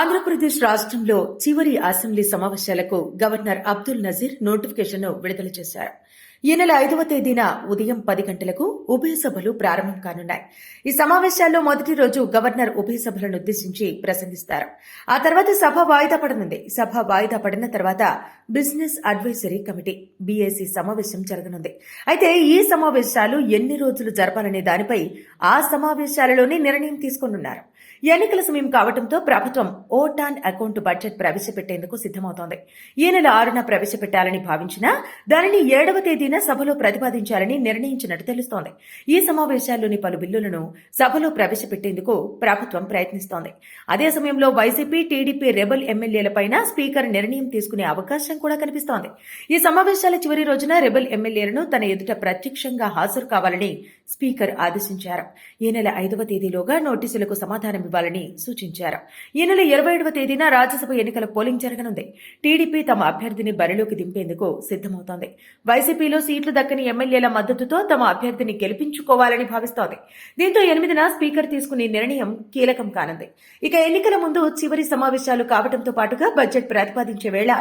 ఆంధ్రప్రదేశ్ రాష్ట్రంలో చివరి అసెంబ్లీ సమావేశాలకు గవర్నర్ అబ్దుల్ నజీర్ నోటిఫికేషన్ను విడుదల చేశారు. ఈ నెల ఐదవ తేదీన ఉదయం పది గంటలకు ఉభయ సభలు ప్రారంభం కానున్నాయి. ఈ సమావేశాల్లో మొదటి రోజు గవర్నర్ ఉభయ సభలను ఉద్దేశించి ప్రసంగిస్తారు. ఆ తర్వాత సభ వాయిదా పడనుంది. సభ వాయిదా పడిన తర్వాత బిజినెస్ అడ్వైజరీ కమిటీ బీఏసీ సమావేశం జరగనుంది. అయితే ఈ సమావేశాలు ఎన్ని రోజులు జరపాలనే దానిపై ఆ సమావేశాలలోనే నిర్ణయం తీసుకోనున్నారు. ఎన్నికల సమయం కావడంతో ప్రభుత్వం ఓట్ అండ్ అకౌంట్ బడ్జెట్ ప్రవేశపెట్టేందుకు సిద్దమవుతోంది ఈ నెల ఆరున ప్రవేశపెట్టాలని భావించినా దానిని ఏడవ తేదీ తేదీన సభలో ప్రతిపాదించాలని నిర్ణయించినట్టు తెలుస్తోంది. ఈ సమావేశాల్లోని పలు బిల్లులను సభలో ప్రవేశపెట్టేందుకు ప్రభుత్వం ప్రయత్నిస్తోంది. అదే సమయంలో వైసీపీ టీడీపీ రెబల్ ఎమ్మెల్యేలపైన స్పీకర్ నిర్ణయం తీసుకునే అవకాశం కూడా కనిపిస్తోంది. ఈ సమావేశాల చివరి రోజున రెబల్ ఎమ్మెల్యేలను తన ఎదుట ప్రత్యక్షంగా హాజరు కావాలని స్పీకర్ ఆదేశించారు. ఈ నెల ఐదవ తేదీలోగా నోటీసులకు సమాధానం ఇవ్వాలని సూచించారు. ఈ నెల ఇరవై ఏడవ తేదీన రాజ్యసభ ఎన్నికల పోలింగ్ జరగనుంది. టీడీపీ తమ అభ్యర్థిని బరిలోకి దింపేందుకు సిద్దమవుతోంది వైసీపీలో సీట్లు దక్కని ఎమ్మెల్యేల మద్దతుతో తమ అభ్యర్థిని గెలిపించుకోవాలని భావిస్తోంది. దీంతో ఎనిమిదిన స్పీకర్ తీసుకునే నిర్ణయం కీలకం కానుంది. ఇక ఎన్నికల ముందు చివరి సమావేశాలు కావడంతో పాటుగా బడ్జెట్ ప్రతిపాదించే వేళ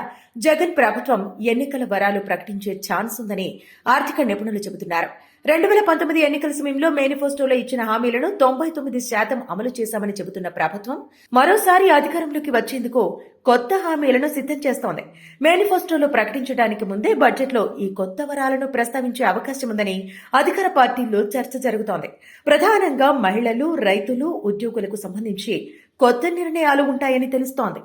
జగన్ ప్రభుత్వం ఎన్నికల వరాలు ప్రకటించే ఛాన్స్ ఉందని ఆర్థిక నిపుణులు చెబుతున్నారు. రెండు వేల పంతొమ్మిది ఎన్నికల సమయంలో మేనిఫెస్టోలో ఇచ్చిన హామీలను తొంభై తొమ్మిది శాతం అమలు చేశామని చెబుతున్న ప్రభుత్వం మరోసారి అధికారంలోకి వచ్చేందుకు కొత్త హామీలను సిద్ధం చేస్తోంది. మేనిఫెస్టోలో ప్రకటించడానికి ముందే బడ్జెట్లో ఈ కొత్త వరాలను ప్రస్తావించే అవకాశం ఉందని అధికార పార్టీల్లో చర్చ జరుగుతోంది. ప్రధానంగా మహిళలు రైతులు ఉద్యోగులకు సంబంధించి కొత్త నిర్ణయాలు ఉంటాయని తెలుస్తోంది.